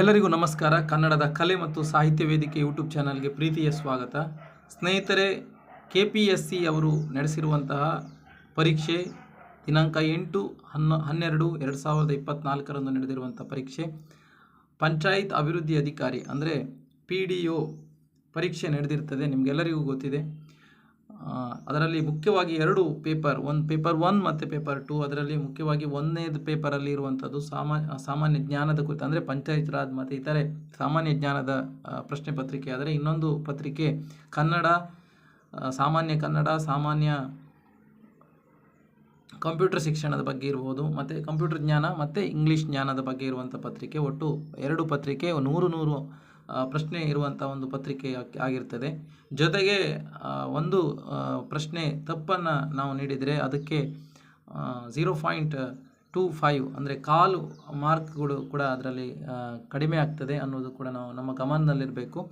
ಎಲ್ಲರಿಗೂ ನಮಸ್ಕಾರ. ಕನ್ನಡದ ಕಲೆ ಮತ್ತು ಸಾಹಿತ್ಯ ವೇದಿಕೆ ಯೂಟ್ಯೂಬ್ ಚಾನಲ್ಗೆ ಪ್ರೀತಿಯ ಸ್ವಾಗತ. ಸ್ನೇಹಿತರೆ ಕೆ ಪಿ ಎಸ್ ಸಿ ಅವರು ನಡೆಸಿರುವಂತಹ ಪರೀಕ್ಷೆ ದಿನಾಂಕ ಎಂಟು, ಹನ್ನ, ಹನ್ನೆರಡು, ಎರಡು ಸಾವಿರದ ಇಪ್ಪತ್ತ್ನಾಲ್ಕರಂದು ನಡೆದಿರುವಂಥ ಪರೀಕ್ಷೆ. ಪಂಚಾಯತ್ ಅಭಿವೃದ್ಧಿ ಅಧಿಕಾರಿ ಅಂದರೆ ಪಿ ಡಿ ಒ ಪರೀಕ್ಷೆ ನಡೆದಿರ್ತದೆ, ನಿಮಗೆಲ್ಲರಿಗೂ ಗೊತ್ತಿದೆ. ಅದರಲ್ಲಿ ಮುಖ್ಯವಾಗಿ ಎರಡು ಪೇಪರ್, ಒನ್ ಪೇಪರ್ ಒನ್ ಮತ್ತು ಪೇಪರ್ ಟು. ಅದರಲ್ಲಿ ಮುಖ್ಯವಾಗಿ ಒಂದನೇದು ಪೇಪರಲ್ಲಿ ಇರುವಂಥದ್ದು ಸಾಮಾ, ಸಾಮಾನ್ಯ ಜ್ಞಾನದ ಕುರಿತು, ಅಂದರೆ ಪಂಚಾಯತ್ ರಾಜ್ ಮತ್ತು ಇತರೆ ಸಾಮಾನ್ಯ ಜ್ಞಾನದ ಪ್ರಶ್ನೆ ಪತ್ರಿಕೆ. ಆದರೆ ಇನ್ನೊಂದು ಪತ್ರಿಕೆ ಕನ್ನಡ ಸಾಮಾನ್ಯ ಕನ್ನಡ, ಸಾಮಾನ್ಯ ಕಂಪ್ಯೂಟರ್ ಶಿಕ್ಷಣದ ಬಗ್ಗೆ ಇರ್ಬೋದು, ಮತ್ತು ಕಂಪ್ಯೂಟರ್ ಜ್ಞಾನ, ಮತ್ತು ಇಂಗ್ಲೀಷ್ ಜ್ಞಾನದ ಬಗ್ಗೆ ಇರುವಂಥ ಪತ್ರಿಕೆ. ಒಟ್ಟು ಎರಡು ಪತ್ರಿಕೆ, ನೂರು ನೂರು ಪ್ರಶ್ನೆ ಇರುವಂಥ ಒಂದು ಪತ್ರಿಕೆ ಆಗ್- ಆಗಿರ್ತದೆ. ಜೊತೆಗೆ ಒಂದು ಪ್ರಶ್ನೆ ತಪ್ಪನ್ನು ನಾವು ನೀಡಿದರೆ ಅದಕ್ಕೆ ಝೀರೋ ಪಾಯಿಂಟ್ ಟೂ ಫೈವ್ ಅಂದರೆ ಕಾಲು ಮಾರ್ಕ್ಗಳು ಕೂಡ ಅದರಲ್ಲಿ ಕಡಿಮೆ ಆಗ್ತದೆ ಅನ್ನೋದು ಕೂಡ ನಾವು ನಮ್ಮ ಗಮನದಲ್ಲಿರಬೇಕು.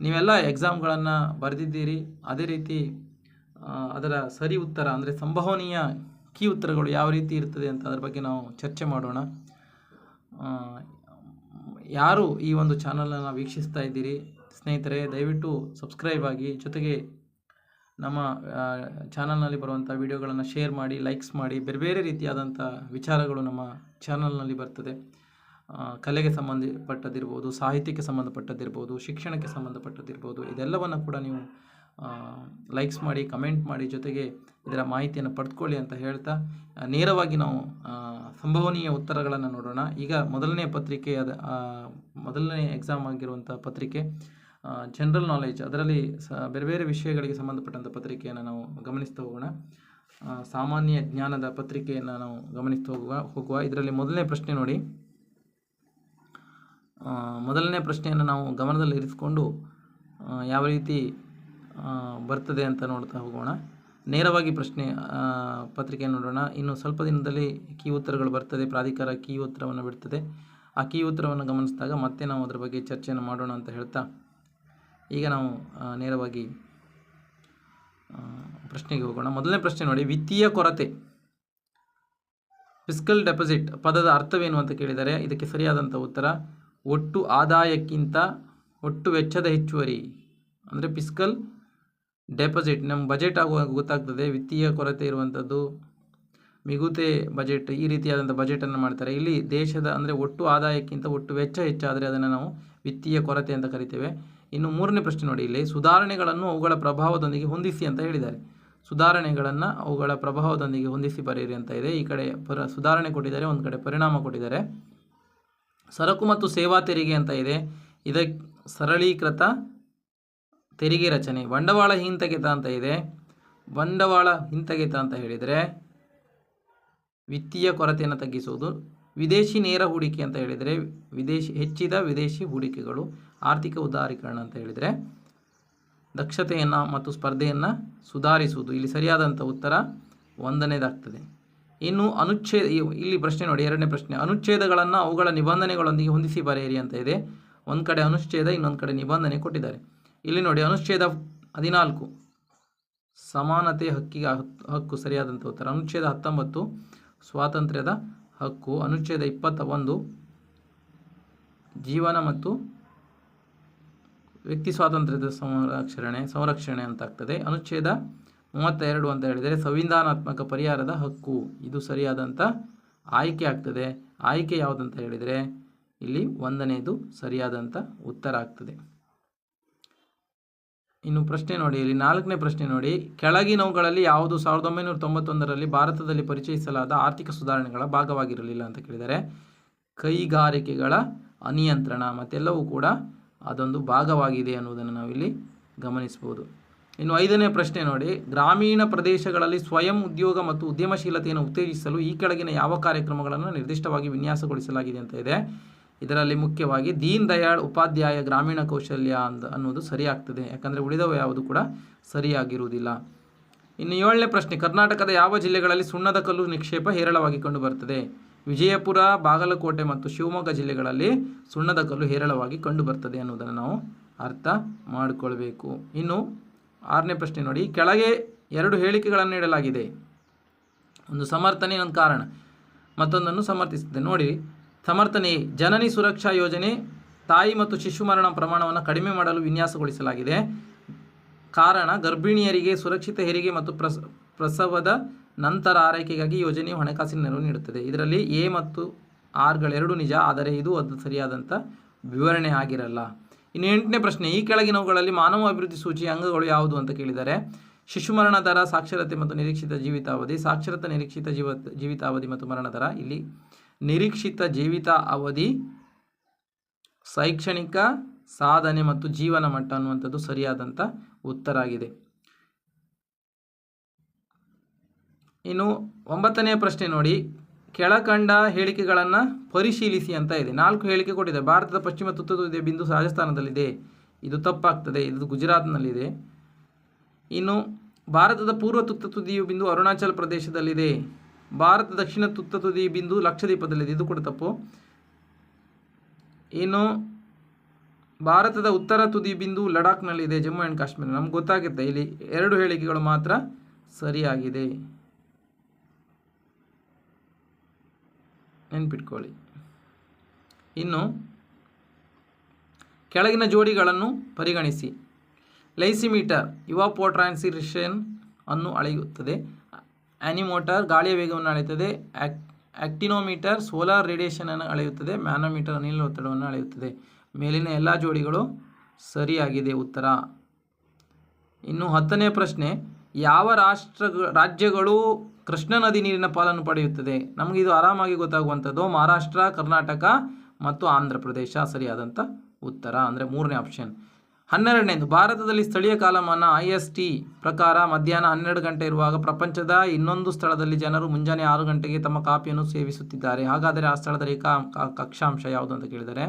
ನೀವೆಲ್ಲ ಎಕ್ಸಾಮ್ಗಳನ್ನು ಬರೆದಿದ್ದೀರಿ. ಅದೇ ರೀತಿ ಅದರ ಸರಿ ಉತ್ತರ ಅಂದರೆ ಸಂಭವನೀಯ ಕೀ ಉತ್ತರಗಳು ಯಾವ ರೀತಿ ಇರ್ತದೆ ಅಂತ ಅದರ ಬಗ್ಗೆ ನಾವು ಚರ್ಚೆ ಮಾಡೋಣ. ಯಾರು ಈ ಒಂದು ಚಾನಲನ್ನು ವೀಕ್ಷಿಸ್ತಾ ಇದ್ದೀರಿ, ಸ್ನೇಹಿತರೆ, ದಯವಿಟ್ಟು ಸಬ್ಸ್ಕ್ರೈಬ್ ಆಗಿ, ಜೊತೆಗೆ ನಮ್ಮ ಚಾನಲ್ನಲ್ಲಿ ಬರುವಂಥ ವಿಡಿಯೋಗಳನ್ನು ಶೇರ್ ಮಾಡಿ ಲೈಕ್ಸ್ ಮಾಡಿ, ಬೇರೆ ಬೇರೆ ರೀತಿಯಾದಂಥ ವಿಚಾರಗಳು ನಮ್ಮ ಚಾನಲ್ನಲ್ಲಿ ಬರ್ತದೆ. ಕಲೆಗೆ ಸಂಬಂಧಪಟ್ಟದ್ದಿರ್ಬೋದು, ಸಾಹಿತ್ಯಕ್ಕೆ ಸಂಬಂಧಪಟ್ಟದಿರ್ಬೋದು ಶಿಕ್ಷಣಕ್ಕೆ ಸಂಬಂಧಪಟ್ಟದಿರ್ಬೋದು ಇದೆಲ್ಲವನ್ನು ಕೂಡ ನೀವು ಲೈಕ್ಸ್ ಮಾಡಿ ಕಮೆಂಟ್ ಮಾಡಿ, ಜೊತೆಗೆ ಇದರ ಮಾಹಿತಿಯನ್ನು ಪಡೆದುಕೊಳ್ಳಿ ಅಂತ ಹೇಳ್ತಾ ನೇರವಾಗಿ ನಾವು ಸಂಭವನೀಯ ಉತ್ತರಗಳನ್ನು ನೋಡೋಣ. ಈಗ ಮೊದಲನೇ ಪತ್ರಿಕೆ ಅದ ಮೊದಲನೇ ಎಕ್ಸಾಮ್ ಆಗಿರುವಂಥ ಪತ್ರಿಕೆ ಜನರಲ್ ನಾಲೆಜ್ ಅದರಲ್ಲಿ ಸ, ಬೇರೆ ಬೇರೆ ವಿಷಯಗಳಿಗೆ ಸಂಬಂಧಪಟ್ಟಂಥ ಪತ್ರಿಕೆಯನ್ನು ನಾವು ಗಮನಿಸ್ತಾ ಹೋಗೋಣ. ಸಾಮಾನ್ಯ ಜ್ಞಾನದ ಪತ್ರಿಕೆಯನ್ನು ನಾವು ಗಮನಿಸ್ತಾ ಹೋಗುವ ಹೋಗುವ. ಇದರಲ್ಲಿ ಮೊದಲನೇ ಪ್ರಶ್ನೆ ನೋಡಿ. ಮೊದಲನೇ ಪ್ರಶ್ನೆಯನ್ನು ನಾವು ಗಮನದಲ್ಲಿ ಇರಿಸಿಕೊಂಡು ಯಾವ ರೀತಿ ಬರ್ತದೆ ಅಂತ ನೋಡ್ತಾ ಹೋಗೋಣ. ನೇರವಾಗಿ ಪ್ರಶ್ನೆ ಪತ್ರಿಕೆ ನೋಡೋಣ. ಇನ್ನು ಸ್ವಲ್ಪ ದಿನದಲ್ಲಿ ಕೀ ಉತ್ತರಗಳು ಬರ್ತದೆ, ಪ್ರಾಧಿಕಾರ ಕೀ ಉತ್ತರವನ್ನು ಬಿಡ್ತದೆ. ಆ ಕೀ ಉತ್ತರವನ್ನು ಗಮನಿಸಿದಾಗ ಮತ್ತೆ ನಾವು ಅದರ ಬಗ್ಗೆ ಚರ್ಚೆಯನ್ನು ಮಾಡೋಣ ಅಂತ ಹೇಳ್ತಾ, ಈಗ ನಾವು ನೇರವಾಗಿ ಪ್ರಶ್ನೆಗೆ ಹೋಗೋಣ. ಮೊದಲನೇ ಪ್ರಶ್ನೆ ನೋಡಿ, ವಿತ್ತೀಯ ಕೊರತೆ, ಫಿಸ್ಕಲ್ ಡೆಪಾಸಿಟ್ ಪದದ ಅರ್ಥವೇನು ಅಂತ ಕೇಳಿದರೆ, ಇದಕ್ಕೆ ಸರಿಯಾದಂಥ ಉತ್ತರ, ಒಟ್ಟು ಆದಾಯಕ್ಕಿಂತ ಒಟ್ಟು ವೆಚ್ಚದ ಹೆಚ್ಚುವರಿ, ಅಂದರೆ ಫಿಸ್ಕಲ್ ಡೆಪಾಸಿಟ್ ನಮ್ಮ ಬಜೆಟ್ ಆಗುವಾಗ ಗೊತ್ತಾಗ್ತದೆ. ವಿತ್ತೀಯ ಕೊರತೆ ಇರುವಂಥದ್ದು ಮಿಗುತೆ ಬಜೆಟ್ ಈ ರೀತಿಯಾದಂಥ ಬಜೆಟನ್ನು ಮಾಡ್ತಾರೆ. ಇಲ್ಲಿ ದೇಶದ ಅಂದರೆ ಒಟ್ಟು ಆದಾಯಕ್ಕಿಂತ ಒಟ್ಟು ವೆಚ್ಚ ಹೆಚ್ಚಾದರೆ ಅದನ್ನು ನಾವು ವಿತ್ತೀಯ ಕೊರತೆ ಅಂತ ಕರಿತೇವೆ. ಇನ್ನು ಮೂರನೇ ಪ್ರಶ್ನೆ ನೋಡಿ ಇಲ್ಲಿ. ಸುಧಾರಣೆಗಳನ್ನು ಅವುಗಳ ಪ್ರಭಾವದೊಂದಿಗೆ ಹೊಂದಿಸಿ ಅಂತ ಹೇಳಿದ್ದಾರೆ. ಸುಧಾರಣೆಗಳನ್ನು ಅವುಗಳ ಪ್ರಭಾವದೊಂದಿಗೆ ಹೊಂದಿಸಿ ಬರೆಯಿರಿ ಅಂತ ಇದೆ. ಈ ಕಡೆ ಪರ ಸುಧಾರಣೆ ಕೊಟ್ಟಿದ್ದಾರೆ, ಒಂದು ಕಡೆ ಪರಿಣಾಮ ಕೊಟ್ಟಿದ್ದಾರೆ. ಸರಕು ಮತ್ತು ಸೇವಾ ತೆರಿಗೆ ಅಂತ ಇದೆ. ಇದಕ್ಕೆ ಸರಳೀಕೃತ ತೆರಿಗೆ ರಚನೆ. ಬಂಡವಾಳ ಹಿಂತೆಗೆತ ಅಂತ ಇದೆ. ಬಂಡವಾಳ ಹಿಂತೆಗೆತ ಅಂತ ಹೇಳಿದರೆ ವಿತ್ತೀಯ ಕೊರತೆಯನ್ನು ತಗ್ಗಿಸುವುದು, ವಿದೇಶಿ ನೇರ ಹೂಡಿಕೆ ಅಂತ ಹೇಳಿದರೆ ವಿದೇಶಿ, ಹೆಚ್ಚಿದ ವಿದೇಶಿ ಹೂಡಿಕೆಗಳು, ಆರ್ಥಿಕ ಉದಾರೀಕರಣ ಅಂತ ಹೇಳಿದರೆ ದಕ್ಷತೆಯನ್ನು ಮತ್ತು ಸ್ಪರ್ಧೆಯನ್ನು ಸುಧಾರಿಸುವುದು. ಇಲ್ಲಿ ಸರಿಯಾದಂಥ ಉತ್ತರ ಒಂದನೇದಾಗ್ತದೆ. ಇನ್ನು ಅನುಚ್ಛೇದ ಇಲ್ಲಿ ಪ್ರಶ್ನೆ ನೋಡಿ, ಎರಡನೇ ಪ್ರಶ್ನೆ. ಅನುಚ್ಛೇದಗಳನ್ನು ಅವುಗಳ ನಿಬಂಧನೆಗಳೊಂದಿಗೆ ಹೊಂದಿಸಿ ಬರೆಯಿರಿ ಅಂತ ಇದೆ. ಒಂದು ಕಡೆ ಅನುಚ್ಛೇದ, ಇನ್ನೊಂದು ಕಡೆ ನಿಬಂಧನೆ ಕೊಟ್ಟಿದ್ದಾರೆ. ಇಲ್ಲಿ ನೋಡಿ, ಅನುಚ್ಛೇದ ಹದಿನಾಲ್ಕು. ಸಮಾನತೆ ಹಕ್ಕಿಗೆ ಹಕ್- ಹಕ್ಕು ಸರಿಯಾದಂಥ ಉತ್ತರ. ಅನುಚ್ಛೇದ ಹತ್ತೊಂಬತ್ತು, ಸ್ವಾತಂತ್ರ್ಯದ ಹಕ್ಕು. ಅನುಚ್ಛೇದ ಇಪ್ಪತ್ತ ಒಂದು, ಜೀವನ ಮತ್ತು ವ್ಯಕ್ತಿ ಸ್ವಾತಂತ್ರ್ಯದ ಸಂರಕ್ಷಣೆ ಸಂರಕ್ಷಣೆ ಅಂತ ಆಗ್ತದೆ ಅನುಚ್ಛೇದ ಮೂವತ್ತೆರಡು ಅಂತ ಹೇಳಿದರೆ ಸಂವಿಧಾನಾತ್ಮಕ ಪರಿಹಾರದ ಹಕ್ಕು. ಇದು ಸರಿಯಾದಂಥ ಆಯ್ಕೆ ಆಗ್ತದೆ. ಆಯ್ಕೆ ಯಾವುದಂತ ಹೇಳಿದರೆ ಇಲ್ಲಿ ಒಂದನೇದು ಸರಿಯಾದಂಥ ಉತ್ತರ ಆಗ್ತದೆ. ಇನ್ನು ಪ್ರಶ್ನೆ ನೋಡಿ, ಇಲ್ಲಿ ನಾಲ್ಕನೇ ಪ್ರಶ್ನೆ ನೋಡಿ. ಕೆಳಗಿನವುಗಳಲ್ಲಿ ಯಾವುದು ಸಾವಿರದ ಒಂಬೈನೂರ ತೊಂಬತ್ತೊಂದರಲ್ಲಿ ಭಾರತದಲ್ಲಿ ಪರಿಚಯಿಸಲಾದ ಆರ್ಥಿಕ ಸುಧಾರಣೆಗಳ ಭಾಗವಾಗಿರಲಿಲ್ಲ ಅಂತ ಕೇಳಿದರೆ ಕೈಗಾರಿಕೆಗಳ ಅನಿಯಂತ್ರಣ, ಮತ್ತೆಲ್ಲವೂ ಕೂಡ ಅದೊಂದು ಭಾಗವಾಗಿದೆ ಅನ್ನುವುದನ್ನು ನಾವಿಲ್ಲಿ ಗಮನಿಸ್ಬೋದು ಇನ್ನು ಐದನೇ ಪ್ರಶ್ನೆ ನೋಡಿ. ಗ್ರಾಮೀಣ ಪ್ರದೇಶಗಳಲ್ಲಿ ಸ್ವಯಂ ಉದ್ಯೋಗ ಮತ್ತು ಉದ್ಯಮಶೀಲತೆಯನ್ನು ಉತ್ತೇಜಿಸಲು ಈ ಕೆಳಗಿನ ಯಾವ ಕಾರ್ಯಕ್ರಮಗಳನ್ನು ನಿರ್ದಿಷ್ಟವಾಗಿ ವಿನ್ಯಾಸಗೊಳಿಸಲಾಗಿದೆ ಅಂತ ಇದೆ. ಇದರಲ್ಲಿ ಮುಖ್ಯವಾಗಿ ದೀನ್ ದಯಾಳ್ ಉಪಾಧ್ಯಾಯ ಗ್ರಾಮೀಣ ಕೌಶಲ್ಯ ಅಂದ ಅನ್ನೋದು ಸರಿಯಾಗ್ತದೆ. ಯಾಕಂದರೆ ಉಳಿದವು ಯಾವುದು ಕೂಡ ಸರಿಯಾಗಿರುವುದಿಲ್ಲ. ಇನ್ನು ಏಳನೇ ಪ್ರಶ್ನೆ, ಕರ್ನಾಟಕದ ಯಾವ ಜಿಲ್ಲೆಗಳಲ್ಲಿ ಸುಣ್ಣದ ಕಲ್ಲು ನಿಕ್ಷೇಪ ಹೇರಳವಾಗಿ ಕಂಡುಬರ್ತದೆ ವಿಜಯಪುರ, ಬಾಗಲಕೋಟೆ ಮತ್ತು ಶಿವಮೊಗ್ಗ ಜಿಲ್ಲೆಗಳಲ್ಲಿ ಸುಣ್ಣದ ಕಲ್ಲು ಹೇರಳವಾಗಿ ಕಂಡುಬರ್ತದೆ ಅನ್ನೋದನ್ನು ನಾವು ಅರ್ಥ ಮಾಡಿಕೊಳ್ಬೇಕು. ಇನ್ನು ಆರನೇ ಪ್ರಶ್ನೆ ನೋಡಿ, ಕೆಳಗೆ ಎರಡು ಹೇಳಿಕೆಗಳನ್ನು ನೀಡಲಾಗಿದೆ. ಒಂದು ಸಮರ್ಥನೆ ಒಂದು ಕಾರಣ. ಮತ್ತೊಂದನ್ನು ಸಮರ್ಥಿಸುತ್ತದೆ ನೋಡಿ ಸಮರ್ಥನೆ, ಜನನಿ ಸುರಕ್ಷಾ ಯೋಜನೆ, ತಾಯಿ ಮತ್ತು ಶಿಶು ಮರಣ ಪ್ರಮಾಣವನ್ನು ಕಡಿಮೆ ಮಾಡಲು ವಿನ್ಯಾಸಗೊಳಿಸಲಾಗಿದೆ. ಕಾರಣ, ಗರ್ಭಿಣಿಯರಿಗೆ ಸುರಕ್ಷಿತ ಹೆರಿಗೆ ಮತ್ತು ಪ್ರಸ, ಪ್ರಸವದ ನಂತರ ಆರೈಕೆಗಾಗಿ ಯೋಜನೆಯು ಹಣಕಾಸಿನ ನೆರವು ನೀಡುತ್ತದೆ. ಇದರಲ್ಲಿ ಎ ಮತ್ತು ಆರ್ಗಳೆರಡೂ ನಿಜ, ಆದರೆ ಇದು ಅದು ಸರಿಯಾದಂಥ ವಿವರಣೆ ಆಗಿರಲ್ಲ. ಇನ್ನು ಎಂಟನೇ ಪ್ರಶ್ನೆ, ಈ ಕೆಳಗಿನವುಗಳಲ್ಲಿ ಮಾನವ ಅಭಿವೃದ್ಧಿ ಸೂಚಿ ಅಂಗಗಳು ಯಾವುದು ಅಂತ ಕೇಳಿದರೆ, ಶಿಶು ಮರಣ ದರ, ಸಾಕ್ಷರತೆ ಮತ್ತು ನಿರೀಕ್ಷಿತ ಜೀವಿತಾವಧಿ, ಸಾಕ್ಷರತೆ ನಿರೀಕ್ಷಿತ ಜೀವ, ಜೀವಿತಾವಧಿ ಮತ್ತು ಮರಣ ದರ, ಇಲ್ಲಿ ನಿರೀಕ್ಷಿತ ಜೀವಿತ ಅವಧಿ, ಶೈಕ್ಷಣಿಕ ಸಾಧನೆ ಮತ್ತು ಜೀವನ ಮಟ್ಟ ಅನ್ನುವಂಥದ್ದು ಸರಿಯಾದಂಥ ಉತ್ತರ ಆಗಿದೆ. ಇನ್ನು ಒಂಬತ್ತನೇ ಪ್ರಶ್ನೆ ನೋಡಿ. ಕೆಳಕಂಡ ಹೇಳಿಕೆಗಳನ್ನು ಪರಿಶೀಲಿಸಿ ಅಂತ ಇದೆ. ನಾಲ್ಕು ಹೇಳಿಕೆ ಕೊಟ್ಟಿದೆ. ಭಾರತದ ಪಶ್ಚಿಮ ತುತ್ತ ತುದಿಯ ಬಿಂದು ರಾಜಸ್ಥಾನದಲ್ಲಿದೆ. ಇದು ತಪ್ಪಾಗ್ತದೆ. ಇದು ಗುಜರಾತ್ನಲ್ಲಿದೆ. ಇನ್ನು ಭಾರತದ ಪೂರ್ವ ತುತ್ತ ತುದಿಯು ಬಿಂದು ಅರುಣಾಚಲ ಪ್ರದೇಶದಲ್ಲಿದೆ. ಭಾರತ ದಕ್ಷಿಣ ತುತ್ತ ತುದಿ ಬಿಂದು ಲಕ್ಷದ್ವೀಪದಲ್ಲಿದೆ. ಇದು ಕೂಡ ತಪ್ಪು. ಇನ್ನು ಭಾರತದ ಉತ್ತರ ತುದಿ ಬಿಂದು ಲಡಾಖ್ನಲ್ಲಿದೆ, ಜಮ್ಮು ಆ್ಯಂಡ್ ಕಾಶ್ಮೀರ. ನಮ್ಗೆ ಗೊತ್ತಾಗುತ್ತೆ, ಇಲ್ಲಿ ಎರಡು ಹೇಳಿಕೆಗಳು ಮಾತ್ರ ಸರಿಯಾಗಿದೆ. ನೆನ್ಪಿಟ್ಕೊಳ್ಳಿ. ಇನ್ನು, ಕೆಳಗಿನ ಜೋಡಿಗಳನ್ನು ಪರಿಗಣಿಸಿ. ಲೈಸಿಮೀಟರ್ ಇವಾಪೋಟ್ರಾನ್ಸಿರೇಷನ್ ಅನ್ನು ಅಳೆಯುತ್ತದೆ. ಆನಿಮೋಟರ್ ಗಾಳಿಯ ವೇಗವನ್ನು ಅಳೆಯುತ್ತದೆ. ಆ್ಯಕ್ ಸೋಲಾರ್ ರೇಡಿಯೇಷನನ್ನು ಅಳೆಯುತ್ತದೆ. ಮ್ಯಾನೋಮೀಟರ್ ಅನಿಲ ಒತ್ತಡವನ್ನು ಅಳೆಯುತ್ತದೆ. ಮೇಲಿನ ಎಲ್ಲ ಜೋಡಿಗಳು ಸರಿಯಾಗಿದೆ. ಉತ್ತರ. ಇನ್ನು ಹತ್ತನೇ ಪ್ರಶ್ನೆ, ಯಾವ ರಾಷ್ಟ್ರ ರಾಜ್ಯಗಳು ಕೃಷ್ಣಾ ನದಿ ನೀರಿನ ಪಾಲನ್ನು ಪಡೆಯುತ್ತದೆ? ನಮಗೆ ಇದು ಆರಾಮಾಗಿ ಗೊತ್ತಾಗುವಂಥದ್ದು. ಮಹಾರಾಷ್ಟ್ರ, ಕರ್ನಾಟಕ ಮತ್ತು ಆಂಧ್ರ ಪ್ರದೇಶ ಸರಿಯಾದಂಥ ಉತ್ತರ. ಅಂದರೆ ಮೂರನೇ ಆಪ್ಷನ್ ಹನ್ನೆರಡನೇದು, ಭಾರತದಲ್ಲಿ ಸ್ಥಳೀಯ ಕಾಲಮಾನ ಐ ಎಸ್ ಟಿ ಪ್ರಕಾರ ಮಧ್ಯಾಹ್ನ ಹನ್ನೆರಡು ಗಂಟೆ ಇರುವಾಗ ಪ್ರಪಂಚದ ಇನ್ನೊಂದು ಸ್ಥಳದಲ್ಲಿ ಜನರು ಮುಂಜಾನೆ ಆರು ಗಂಟೆಗೆ ತಮ್ಮ ಕಾಫಿಯನ್ನು ಸೇವಿಸುತ್ತಿದ್ದಾರೆ. ಹಾಗಾದರೆ ಆ ಸ್ಥಳದ ರೇಖಾ ಕಕ್ಷಾಂಶ ಯಾವುದು ಅಂತ ಕೇಳಿದರೆ,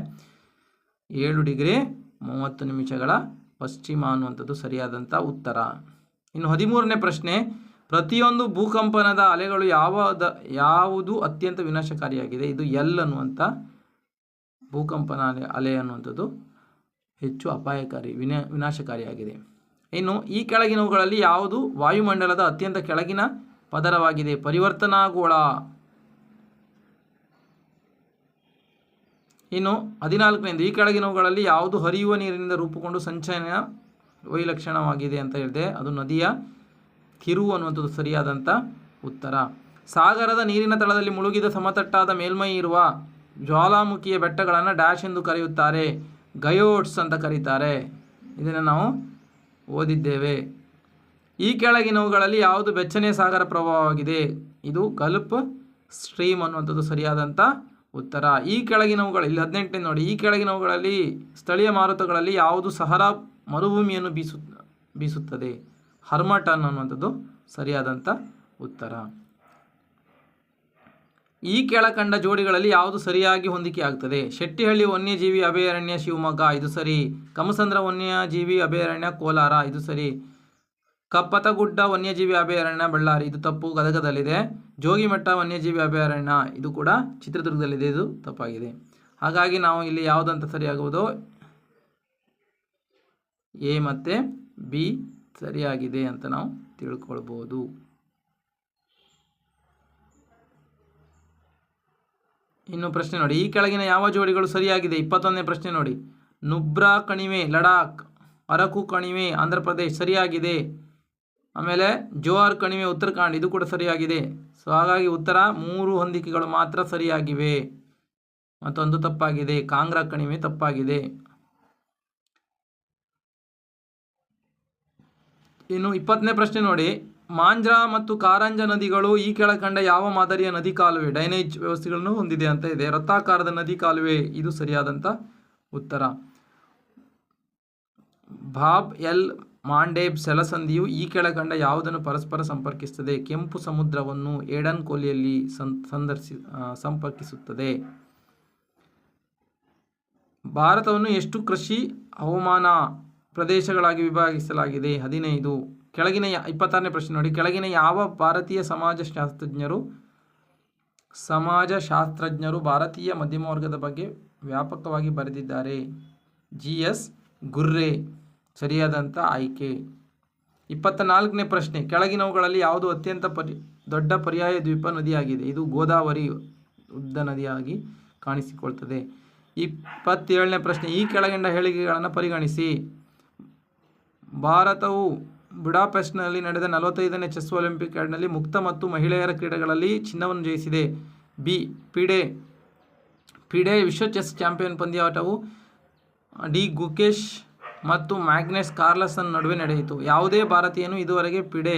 ಏಳು ಡಿಗ್ರಿ ಮೂವತ್ತು ನಿಮಿಷಗಳ ಪಶ್ಚಿಮ ಅನ್ನುವಂಥದ್ದು ಸರಿಯಾದಂಥ ಉತ್ತರ. ಇನ್ನು ಹದಿಮೂರನೇ ಪ್ರಶ್ನೆ, ಪ್ರತಿಯೊಂದು ಭೂಕಂಪನದ ಅಲೆಗಳು ಯಾವ ಯಾವುದು ಅತ್ಯಂತ ವಿನಾಶಕಾರಿಯಾಗಿದೆ? ಇದು ಎಲ್ ಅನ್ನುವಂಥ ಭೂಕಂಪನ ಅಲೆ ಅಲೆ ಅನ್ನುವಂಥದ್ದು. ಹೆಚ್ಚು ಅಪಾಯಕಾರಿ, ವಿನ, ವಿನಾಶಕಾರಿಯಾಗಿದೆ. ಇನ್ನು, ಈ ಕೆಳಗಿನವುಗಳಲ್ಲಿ ಯಾವುದು ವಾಯುಮಂಡಲದ ಅತ್ಯಂತ ಕೆಳಗಿನ ಪದರವಾಗಿದೆ? ಪರಿವರ್ತನಾಗೋಳ. ಇನ್ನು ಹದಿನಾಲ್ಕನೇದು ಈ ಕೆಳಗಿನವುಗಳಲ್ಲಿ ಯಾವುದು ಹರಿಯುವ ನೀರಿನಿಂದ ರೂಪುಗೊಂಡು ಸಂಚಯನ ವೈಲಕ್ಷಣವಾಗಿದೆ ಅಂತ ಹೇಳಿದೆ. ಅದು ನದಿಯ ಕಿರು ಅನ್ನುವಂಥದ್ದು ಸರಿಯಾದಂಥ ಉತ್ತರ. ಸಾಗರದ ನೀರಿನ ತಳದಲ್ಲಿ ಮುಳುಗಿದ ಸಮತಟ್ಟಾದ ಮೇಲ್ಮೈ ಇರುವ ಜ್ವಾಲಾಮುಖಿಯ ಬೆಟ್ಟಗಳನ್ನು ಡ್ಯಾಶ್ ಎಂದು ಕರೆಯುತ್ತಾರೆ. ಗಯೋಟ್ಸ್ ಅಂತ ಕರೀತಾರೆ. ಇದನ್ನು ನಾವು ಓದಿದ್ದೇವೆ. ಈ ಕೆಳಗಿನವುಗಳಲ್ಲಿ ಯಾವುದು ಬೆಚ್ಚನೆಯ ಸಾಗರ ಪ್ರಭಾವವಾಗಿದೆ? ಇದು ಗಲ್ಪ್ ಸ್ಟ್ರೀಮ್ ಅನ್ನುವಂಥದ್ದು ಸರಿಯಾದಂಥ ಉತ್ತರ. ಈ ಕೆಳಗಿನವುಗಳು, ಇಲ್ಲಿ ಹದಿನೆಂಟನೇ ನೋಡಿ, ಈ ಕೆಳಗಿನವುಗಳಲ್ಲಿ, ಸ್ಥಳೀಯ ಮಾರುತಗಳಲ್ಲಿ ಯಾವುದು ಸಹರಾ ಮರುಭೂಮಿಯನ್ನು ಬೀಸು, ಬೀಸುತ್ತದೆ? ಹರ್ಮಟನ್ ಅನ್ನುವಂಥದ್ದು ಸರಿಯಾದಂಥ ಉತ್ತರ. ಈ ಕೆಳಕಂಡ ಜೋಡಿಗಳಲ್ಲಿ ಯಾವುದು ಸರಿಯಾಗಿ ಹೊಂದಿಕೆ ಆಗ್ತದೆ ಶೆಟ್ಟಿಹಳ್ಳಿ ವನ್ಯಜೀವಿ ಅಭಯಾರಣ್ಯ ಶಿವಮೊಗ್ಗ, ಇದು ಸರಿ. ಕಮಸಂದ್ರ ವನ್ಯಜೀವಿ ಅಭಯಾರಣ್ಯ ಕೋಲಾರ, ಇದು ಸರಿ. ಕಪ್ಪತಗುಡ್ಡ ವನ್ಯಜೀವಿ ಅಭಯಾರಣ್ಯ ಬಳ್ಳಾರಿ, ಇದು ತಪ್ಪು ಗದಗದಲ್ಲಿದೆ. ಜೋಗಿಮಟ್ಟ ವನ್ಯಜೀವಿ ಅಭಯಾರಣ್ಯ, ಇದು ಕೂಡ ಚಿತ್ರದುರ್ಗದಲ್ಲಿದೆ, ಇದು ತಪ್ಪಾಗಿದೆ. ಹಾಗಾಗಿ ನಾವು ಇಲ್ಲಿ ಯಾವುದಂತ ಸರಿಯಾಗುವುದು? ಎ ಮತ್ತು ಬಿ ಸರಿಯಾಗಿದೆ ಅಂತ ನಾವು ತಿಳ್ಕೊಳ್ಬೋದು. ಇನ್ನು ಪ್ರಶ್ನೆ ನೋಡಿ, ಈ ಕೆಳಗಿನ ಯಾವ ಜೋಡಿಗಳು ಸರಿಯಾಗಿದೆ? ಇಪ್ಪತ್ತೊಂದನೇ ಪ್ರಶ್ನೆ ನೋಡಿ. ನುಬ್ರಾ ಕಣಿವೆ, ಲಡಾಖ್, ಅರಕು ಕಣಿವೆ, ಆಂಧ್ರ ಪ್ರದೇಶ್ ಸರಿಯಾಗಿದೆ. ಆಮೇಲೆ ಜೋಹಾರ್ ಕಣಿವೆ, ಉತ್ತರಾಖಂಡ್, ಇದು ಕೂಡ ಸರಿಯಾಗಿದೆ. ಸೊ ಹಾಗಾಗಿ ಉತ್ತರ ಮೂರು ಹೊಂದಿಕೆಗಳು ಮಾತ್ರ ಸರಿಯಾಗಿವೆ. ಮತ್ತೊಂದು ತಪ್ಪಾಗಿದೆ. ಕಾಂಗ್ರಾ ಕಣಿವೆ ತಪ್ಪಾಗಿದೆ. ಇನ್ನು ಇಪ್ಪತ್ತನೇ ಪ್ರಶ್ನೆ ನೋಡಿ. ಮಾಂಜ್ರಾ ಮತ್ತು ಕಾರಂಜ ನದಿಗಳು ಈ ಕೆಳಕಂಡ ಯಾವ ಮಾದರಿಯ ನದಿ ಕಾಲುವೆ? ಡೈನೇಜ್ ವ್ಯವಸ್ಥೆಗಳನ್ನು ಹೊಂದಿದೆ ಅಂತ ಇದೆ. ವೃತ್ತಾಕಾರದ ನದಿ ಕಾಲುವೆ, ಇದು ಸರಿಯಾದಂಥ ಉತ್ತರ. ಭಾಬ್ ಎಲ್ ಮಾಂಡೇಬ್ ಸೆಲಸಂಧಿಯು ಈ ಕೆಳಕಂಡ ಯಾವುದನ್ನು ಪರಸ್ಪರ ಸಂಪರ್ಕಿಸುತ್ತದೆ? ಕೆಂಪು ಸಮುದ್ರವನ್ನು ಏಡನ್ ಕೊಲ್ಲಿಯಲ್ಲಿ ಸಂದರ್ಶಿ ಸಂಪರ್ಕಿಸುತ್ತದೆ. ಭಾರತವನ್ನು ಎಷ್ಟು ಕೃಷಿ ಹವಾಮಾನ ಪ್ರದೇಶಗಳಾಗಿ ವಿಭಾಗಿಸಲಾಗಿದೆ? ಹದಿನೈದು. ಕೆಳಗಿನ ಇಪ್ಪತ್ತಾರನೇ ಪ್ರಶ್ನೆ ನೋಡಿ. ಕೆಳಗಿನ ಯಾವ ಭಾರತೀಯ ಸಮಾಜಶಾಸ್ತ್ರಜ್ಞರು ಸಮಾಜಶಾಸ್ತ್ರಜ್ಞರು ಭಾರತೀಯ ಮಧ್ಯಮ ವರ್ಗದ ಬಗ್ಗೆ ವ್ಯಾಪಕವಾಗಿ ಬರೆದಿದ್ದಾರೆ? ಜಿ. ಎಸ್. ಗುರ್ರೆ. ಸರಿಯಾದಂಥ ಆಯ್ಕೆ. ಇಪ್ಪತ್ತ ನಾಲ್ಕನೇ ಪ್ರಶ್ನೆ. ಕೆಳಗಿನವುಗಳಲ್ಲಿ ಯಾವುದು ಅತ್ಯಂತ ಪರಿ ದೊಡ್ಡ ಪರ್ಯಾಯ ದ್ವೀಪ ನದಿಯಾಗಿದೆ? ಇದು ಗೋದಾವರಿ ಉದ್ದ ನದಿಯಾಗಿ ಕಾಣಿಸಿಕೊಳ್ತದೆ. ಇಪ್ಪತ್ತೇಳನೇ ಪ್ರಶ್ನೆ. ಈ ಕೆಳಗಿನ ಹೇಳಿಕೆಗಳನ್ನು ಪರಿಗಣಿಸಿ. ಭಾರತವು ಬುಡಾಪೆಸ್ಟ್ನಲ್ಲಿ ನಡೆದ ನಲವತ್ತೈದನೇ ಚೆಸ್ ಒಲಿಂಪಿಕ್ ಆಡ್ನಲ್ಲಿ ಮುಕ್ತ ಮತ್ತು ಮಹಿಳೆಯರ ಕ್ರೀಡೆಗಳಲ್ಲಿ ಚಿನ್ನವನ್ನು ಜಯಿಸಿದೆ. ಬಿ, ಪಿಡೆ ಪಿಡೆ ವಿಶ್ವ ಚೆಸ್ ಚಾಂಪಿಯನ್ ಪಂದ್ಯಾಟವು ಡಿ ಗುಕೇಶ್ ಮತ್ತು ಮ್ಯಾಗ್ನೆಸ್ ಕಾರ್ಲಸನ್ ನಡುವೆ ನಡೆಯಿತು. ಯಾವುದೇ ಭಾರತೀಯನು ಇದುವರೆಗೆ ಪಿಡೆ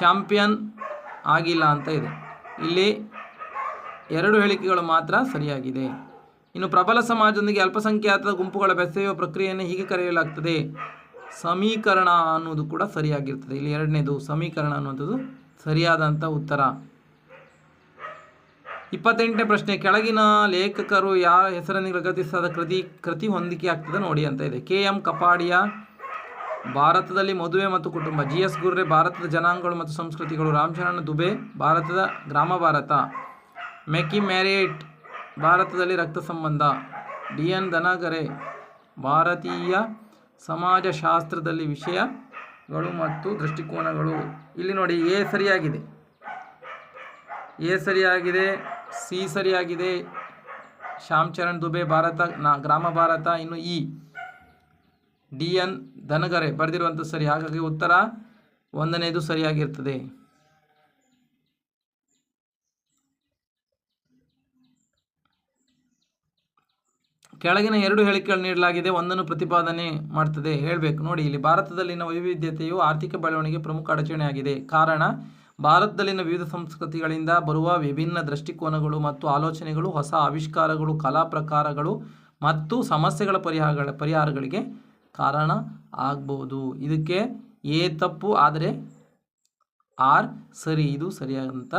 ಚಾಂಪಿಯನ್ ಆಗಿಲ್ಲ ಅಂತ ಇದೆ. ಇಲ್ಲಿ ಎರಡು ಹೇಳಿಕೆಗಳು ಮಾತ್ರ ಸರಿಯಾಗಿದೆ. ಇನ್ನು ಪ್ರಬಲ ಸಮಾಜದೊಂದಿಗೆ ಅಲ್ಪಸಂಖ್ಯಾತ ಗುಂಪುಗಳ ಬೆಸೆಯುವ ಪ್ರಕ್ರಿಯೆಯನ್ನು ಹೀಗೆ ಕರೆಯಲಾಗ್ತದೆ. ಸಮೀಕರಣ ಅನ್ನೋದು ಕೂಡ ಸರಿಯಾಗಿರ್ತದೆ. ಇಲ್ಲಿ ಎರಡನೇದು ಸಮೀಕರಣ ಅನ್ನುವಂಥದ್ದು ಸರಿಯಾದಂಥ ಉತ್ತರ. ಇಪ್ಪತ್ತೆಂಟನೇ ಪ್ರಶ್ನೆ, ಕೆಳಗಿನ ಲೇಖಕರು ಯಾರ ಹೆಸರನ್ನು ಗತಿಸಾದ ಕೃತಿ ಕೃತಿ ಹೊಂದಿಕೆ ಆಗ್ತದೆ ನೋಡಿ ಅಂತ ಇದೆ. ಕೆ ಎಂ ಕಪಾಡಿಯ, ಭಾರತದಲ್ಲಿ ಮದುವೆ ಮತ್ತು ಕುಟುಂಬ, ಜಿ ಎಸ್ ಗುರ್ರೆ, ಭಾರತದ ಜನಾಂಗಗಳು ಮತ್ತು ಸಂಸ್ಕೃತಿಗಳು, ರಾಮಚರಣ್ ದುಬೆ, ಭಾರತದ ಗ್ರಾಮ ಭಾರತ ಮೆಕಿ ಮ್ಯಾರಿಯೇಟ್, ಭಾರತದಲ್ಲಿ ರಕ್ತ ಸಂಬಂಧ, ಡಿ ಎನ್ ದನಗರೆ ಭಾರತೀಯ ಸಮಾಜಶಾಸ್ತ್ರದಲ್ಲಿ ವಿಷಯಗಳು ಮತ್ತು ದೃಷ್ಟಿಕೋನಗಳು. ಇಲ್ಲಿ ನೋಡಿ, ಎ ಸರಿಯಾಗಿದೆ. ಎ ಸರಿಯಾಗಿದೆ, ಸಿ ಸರಿಯಾಗಿದೆ. ಶ್ಯಾಮ್ ಚರಣ್ ದುಬೆ, ಭಾರತ, ನಾ, ಗ್ರಾಮ ಭಾರತ, ಇನ್ನು ಇ. ಡಿ ಎನ್ ಧನಗರೆ ಬರೆದಿರುವಂಥ ಸರಿ. ಹಾಗಾಗಿ ಉತ್ತರ ಒಂದನೇದು ಸರಿಯಾಗಿರ್ತದೆ. ಕೆಳಗಿನ ಎರಡು ಹೇಳಿಕೆಗಳು ನೀಡಲಾಗಿದೆ, ಒಂದನ್ನು ಪ್ರತಿಪಾದನೆ ಮಾಡ್ತದೆ. ಹೇಳಬೇಕು. ನೋಡಿ, ಇಲ್ಲಿ ಭಾರತದಲ್ಲಿನ ವೈವಿಧ್ಯತೆಯು ಆರ್ಥಿಕ ಬೆಳವಣಿಗೆ ಪ್ರಮುಖ ಅಡಚಣೆಯಾಗಿದೆ. ಕಾರಣ, ಭಾರತದಲ್ಲಿನ ವಿವಿಧ ಸಂಸ್ಕೃತಿಗಳಿಂದ ಬರುವ ವಿಭಿನ್ನ ದೃಷ್ಟಿಕೋನಗಳು ಮತ್ತು ಆಲೋಚನೆಗಳು, ಹೊಸ ಆವಿಷ್ಕಾರಗಳು, ಕಲಾ ಪ್ರಕಾರಗಳು ಮತ್ತು ಸಮಸ್ಯೆಗಳ ಪರಿಹಾರಗಳ ಪರಿಹಾರಗಳಿಗೆ ಕಾರಣ ಆಗ್ಬೋದು. ಇದಕ್ಕೆ ಎ ತಪ್ಪು, ಆದರೆ ಆರ್ ಸರಿ, ಇದು ಸರಿಯಾದಂಥ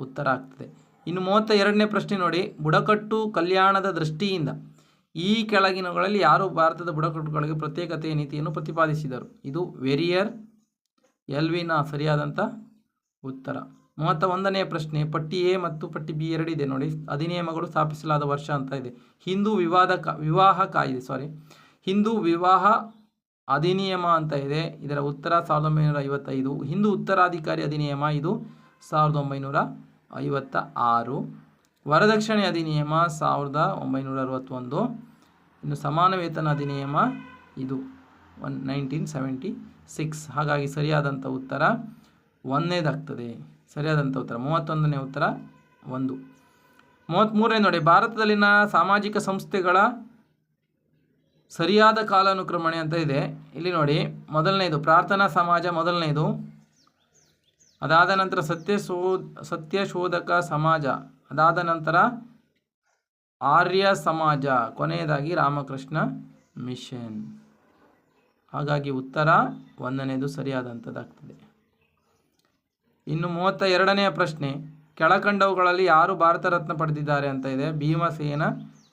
ಉತ್ತರ ಆಗ್ತದೆ. ಇನ್ನು ಮೂವತ್ತ ಎರಡನೇ ಪ್ರಶ್ನೆ ನೋಡಿ. ಬುಡಕಟ್ಟು ಕಲ್ಯಾಣದ ದೃಷ್ಟಿಯಿಂದ ಈ ಕೆಳಗಿನಗಳಲ್ಲಿ ಯಾರು ಭಾರತದ ಬುಡಕಟ್ಟುಗಳಿಗೆ ಪ್ರತ್ಯೇಕತೆಯ ನೀತಿಯನ್ನು ಪ್ರತಿಪಾದಿಸಿದರು? ಇದು ವೆರಿಯರ್ ಎಲ್ವಿನ ಸರಿಯಾದಂಥ ಉತ್ತರ. ಮೂವತ್ತ ಒಂದನೆಯ ಪ್ರಶ್ನೆ, ಪಟ್ಟಿ ಎ ಮತ್ತು ಪಟ್ಟಿ ಬಿ ಎರಡಿದೆ ನೋಡಿ. ಅಧಿನಿಯಮಗಳು ಸ್ಥಾಪಿಸಲಾದ ವರ್ಷ ಅಂತ ಇದೆ. ಹಿಂದೂ ವಿವಾದ ಕಾ, ವಿವಾಹ ಕಾಯಿದೆ ಸಾರಿ ಹಿಂದೂ ವಿವಾಹ ಅಧಿನಿಯಮ ಅಂತ ಇದೆ. ಇದರ ಉತ್ತರ ಸಾವಿರದ ಒಂಬೈನೂರ ಐವತ್ತೈದು. ಹಿಂದೂ ಉತ್ತರಾಧಿಕಾರಿ ಅಧಿನಿಯಮ ಇದು ಸಾವಿರದ ಒಂಬೈನೂರ ಐವತ್ತ ಆರು ವರದಕ್ಷಿಣೆ ಅಧಿನಿಯಮ ಸಾವಿರದ ಒಂಬೈನೂರ ಅರವತ್ತೊಂದು ಇನ್ನು ಸಮಾನ ವೇತನ ಅಧಿನಿಯಮ ಇದು ಒನ್ ನೈನ್ಟೀನ್ ಸೆವೆಂಟಿ ಸಿಕ್ಸ್. ಹಾಗಾಗಿ ಸರಿಯಾದಂಥ ಉತ್ತರ ಒಂದನೇದಾಗ್ತದೆ ಸರಿಯಾದಂಥ ಉತ್ತರ. ಮೂವತ್ತೊಂದನೇ ಉತ್ತರ ಒಂದು. ಮೂವತ್ತ್ಮೂರನೇ ನೋಡಿ, ಭಾರತದಲ್ಲಿನ ಸಾಮಾಜಿಕ ಸಂಸ್ಥೆಗಳ ಸರಿಯಾದ ಕಾಲಾನುಕ್ರಮಣೆ ಅಂತ ಇದೆ. ಇಲ್ಲಿ ನೋಡಿ, ಮೊದಲನೇದು ಪ್ರಾರ್ಥನಾ ಸಮಾಜ, ಮೊದಲನೇದು ಅದಾದ ನಂತರ ಸತ್ಯ ಶೋ ಸತ್ಯಶೋಧಕ ಸಮಾಜ. ಅದಾದ ನಂತರ ಆರ್ಯ ಸಮಾಜ, ಕೊನೆಯದಾಗಿ ರಾಮಕೃಷ್ಣ ಮಿಷನ್. ಹಾಗಾಗಿ ಉತ್ತರ ಒಂದನೇದು ಸರಿಯಾದಂಥದ್ದಾಗ್ತದೆ ಇನ್ನು ಮೂವತ್ತ ಎರಡನೆಯ ಪ್ರಶ್ನೆ, ಕೆಳಕಂಡವುಗಳಲ್ಲಿ ಯಾರು ಭಾರತ ರತ್ನ ಪಡೆದಿದ್ದಾರೆ ಅಂತ ಇದೆ. ಭೀಮಸೇನ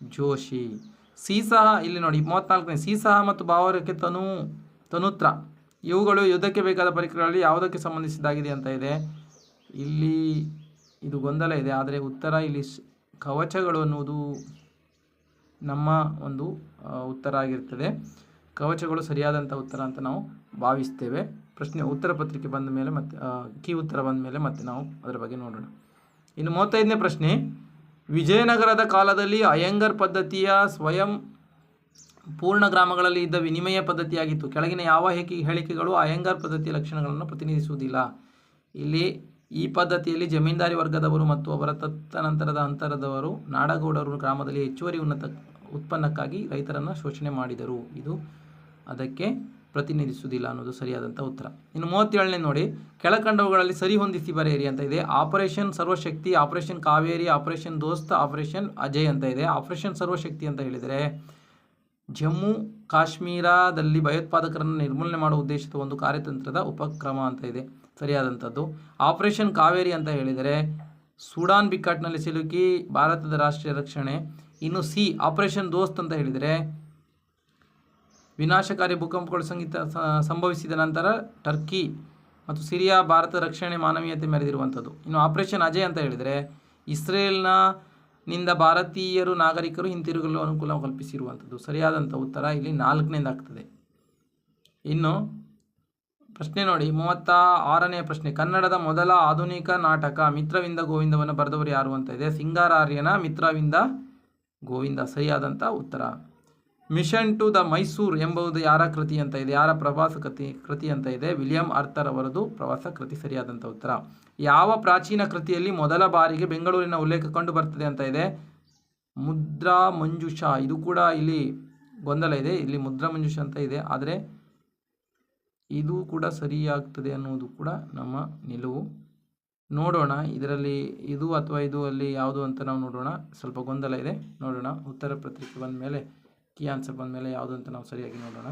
ಜೋಶಿ. ಸೀಸಹ, ಇಲ್ಲಿ ನೋಡಿ, ಮೂವತ್ತ್ನಾಲ್ಕನೇ, ಸೀಸಹ ಮತ್ತು ಭಾವರಕ್ಕೆ ತನು, ತನುತ್ರ. ಇವುಗಳು ಯುದ್ಧಕ್ಕೆ ಬೇಕಾದ ಪರಿಕರಗಳಲ್ಲಿ ಯಾವುದಕ್ಕೆ ಸಂಬಂಧಿಸಿದಾಗಿದೆ ಅಂತ ಇದೆ. ಇಲ್ಲಿ ಇದು ಗೊಂದಲ ಇದೆ. ಆದರೆ ಉತ್ತರ ಇಲ್ಲಿ ಕವಚಗಳು ಅನ್ನುವುದು ನಮ್ಮ ಒಂದು ಉತ್ತರ ಆಗಿರ್ತದೆ. ಕವಚಗಳು ಸರಿಯಾದಂಥ ಉತ್ತರ ಅಂತ ನಾವು ಭಾವಿಸ್ತೇವೆ. ಪ್ರಶ್ನೆ, ಉತ್ತರ ಪತ್ರಿಕೆ ಬಂದ ಮೇಲೆ ಮತ್ತೆ ಕೀ ಉತ್ತರ ಬಂದ ಮೇಲೆ ಮತ್ತೆ ನಾವು ಅದರ ಬಗ್ಗೆ ನೋಡೋಣ. ಇನ್ನು ಮೂವತ್ತೈದನೇ ಪ್ರಶ್ನೆ, ವಿಜಯನಗರದ ಕಾಲದಲ್ಲಿ ಅಯ್ಯಂಗರ್ ಪದ್ಧತಿಯ ಸ್ವಯಂ ಪೂರ್ಣ ಗ್ರಾಮಗಳಲ್ಲಿ ಇದ್ದ ವಿನಿಮಯ ಪದ್ಧತಿಯಾಗಿತ್ತು. ಕೆಳಗಿನ ಯಾವ ಹೇಳಿಕೆಗಳು ಅಯ್ಯಂಗಾರ್ ಪದ್ಧತಿಯ ಲಕ್ಷಣಗಳನ್ನು ಪ್ರತಿನಿಧಿಸುವುದಿಲ್ಲ. ಇಲ್ಲಿ ಈ ಪದ್ಧತಿಯಲ್ಲಿ ಜಮೀನ್ದಾರಿ ವರ್ಗದವರು ಮತ್ತು ಅವರ ತತ್ತನಂತರದ ಅಂತರದವರು ನಾಡಗೌಡರು ಗ್ರಾಮದಲ್ಲಿ ಹೆಚ್ಚುವರಿ ಉನ್ನತ ಉತ್ಪನ್ನಕ್ಕಾಗಿ ರೈತರನ್ನು ಶೋಷಣೆ ಮಾಡಿದರು. ಇದು ಅದಕ್ಕೆ ಪ್ರತಿನಿಧಿಸುವುದಿಲ್ಲ ಅನ್ನೋದು ಸರಿಯಾದಂಥ ಉತ್ತರ. ಇನ್ನು ಮೂವತ್ತೇಳನೇ ನೋಡಿ, ಕೆಳಕಂಡವುಗಳಲ್ಲಿ ಸರಿ ಹೊಂದಿಸಿ ಬರೆಯಿರಿ ಅಂತ ಇದೆ. Operation Sarvashakti, operation Kaveri, operation Dost, operation Ajay ಅಂತ ಇದೆ. ಆಪರೇಷನ್ ಸರ್ವಶಕ್ತಿ ಅಂತ ಹೇಳಿದರೆ, ಜಮ್ಮು ಕಾಶ್ಮೀರದಲ್ಲಿ ಭಯೋತ್ಪಾದಕರನ್ನು ನಿರ್ಮೂಲನೆ ಮಾಡುವ ಉದ್ದೇಶದ ಒಂದು ಕಾರ್ಯತಂತ್ರದ ಉಪಕ್ರಮ ಅಂತ ಇದೆ. ಸರಿಯಾದಂಥದ್ದು. ಆಪರೇಷನ್ ಕಾವೇರಿ ಅಂತ ಹೇಳಿದರೆ ಸುಡಾನ್ ಬಿಕ್ಕಟ್ಟಿನಲ್ಲಿ ಸಿಲುಕಿ ಭಾರತದ ರಾಷ್ಟ್ರೀಯ ರಕ್ಷಣೆ, ಇನ್ನು ಸಿ ಆಪರೇಷನ್ ದೋಸ್ತ್ ಅಂತ ಹೇಳಿದರೆ ವಿನಾಶಕಾರಿ ಭೂಕಂಪಗಳು ಸಂಗೀತ ಸಂಭವಿಸಿದ ನಂತರ ಟರ್ಕಿ ಮತ್ತು ಸಿರಿಯಾ ಭಾರತ ರಕ್ಷಣೆ ಮಾನವೀಯತೆ ಮೆರೆದಿರುವಂಥದ್ದು. ಇನ್ನು ಆಪರೇಷನ್ ಅಜಯ್ ಅಂತ ಹೇಳಿದರೆ ಇಸ್ರೇಲ್ನ ನಿಂದ ಭಾರತೀಯರು, ನಾಗರಿಕರು ಹಿಂತಿರುಗಲು ಅನುಕೂಲ ಕಲ್ಪಿಸಿರುವಂಥದ್ದು. ಸರಿಯಾದಂಥ ಉತ್ತರ ಇಲ್ಲಿ ನಾಲ್ಕನೇದಾಗ್ತದೆ. ಇನ್ನು ಪ್ರಶ್ನೆ ನೋಡಿ, ಮೂವತ್ತ ಆರನೇ ಪ್ರಶ್ನೆ. ಕನ್ನಡದ ಮೊದಲ ಆಧುನಿಕ ನಾಟಕ ಮಿತ್ರವಿಂದ ಗೋವಿಂದವನ್ನು ಬರೆದವರು ಯಾರು ಅಂತ ಇದೆ. ಸಿಂಗಾರಾರ್ಯನ ಮಿತ್ರವಿಂದ ಗೋವಿಂದ. ಸರಿಯಾದಂಥ ಉತ್ತರ. ಮಿಷನ್ ಟು ದ ಮೈಸೂರ್ ಎಂಬುದು ಯಾರ ಕೃತಿ ಅಂತ ಇದೆ? ಯಾರ ಪ್ರವಾಸ ಕೃತಿ ಕೃತಿ ಅಂತ ಇದೆ? ವಿಲಿಯಂ ಆರ್ಥರ್ ಅವರದು ಪ್ರವಾಸ ಕೃತಿ. ಸರಿಯಾದಂಥ ಉತ್ತರ. ಯಾವ ಪ್ರಾಚೀನ ಕೃತಿಯಲ್ಲಿ ಮೊದಲ ಬಾರಿಗೆ ಬೆಂಗಳೂರಿನ ಉಲ್ಲೇಖ ಕಂಡು ಬರ್ತದೆ ಅಂತ ಇದೆ? ಮುದ್ರಾ ಮಂಜುಷ ಇದು ಕೂಡ ಇಲ್ಲಿ ಗೊಂದಲ ಇದೆ. ಇಲ್ಲಿ ಮುದ್ರಾ ಮಂಜುಷ ಅಂತ ಇದೆ. ಆದರೆ ಇದು ಕೂಡ ಸರಿಯಾಗ್ತದೆ ಅನ್ನೋದು ಕೂಡ ನಮ್ಮ ನಿಲುವು. ನೋಡೋಣ, ಇದರಲ್ಲಿ ಇದು ಅಥವಾ ಇದು ಅಲ್ಲಿ ಯಾವುದು ಅಂತ ನಾವು ನೋಡೋಣ. ಸ್ವಲ್ಪ ಗೊಂದಲ ಇದೆ. ನೋಡೋಣ. ಉತ್ತರ ಪತ್ರಿಕೆ ಬಂದ ಮೇಲೆ ಕೀ ಆನ್ಸರ್ ಬಂದ ಮೇಲೆ ಯಾವುದು ಅಂತ ನಾವು ಸರಿಯಾಗಿ ನೋಡೋಣ.